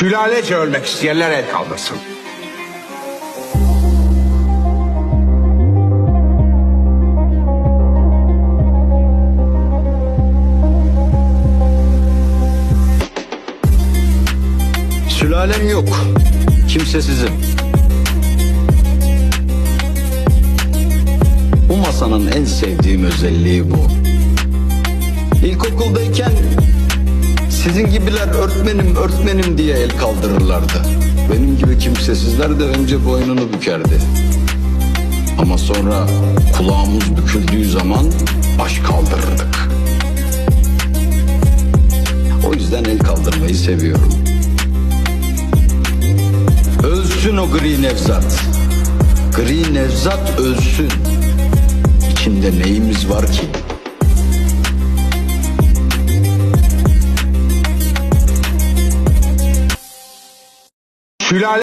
Sülalece ölmek isteyenler el kaldırsın. Sülalem yok. Kimsesizim. Bu masanın en sevdiğim özelliği bu. İlkokuldayken sizin gibiler örtmenim örtmenim diye el kaldırırlardı. Benim gibi kimsesizler de önce boynunu bükerdi. Ama sonra kulağımız büküldüğü zaman baş kaldırırdık. O yüzden el kaldırmayı seviyorum. Ölsün o gri Nevzat. Gri Nevzat ölsün. İçinde neyimiz var ki? celui-là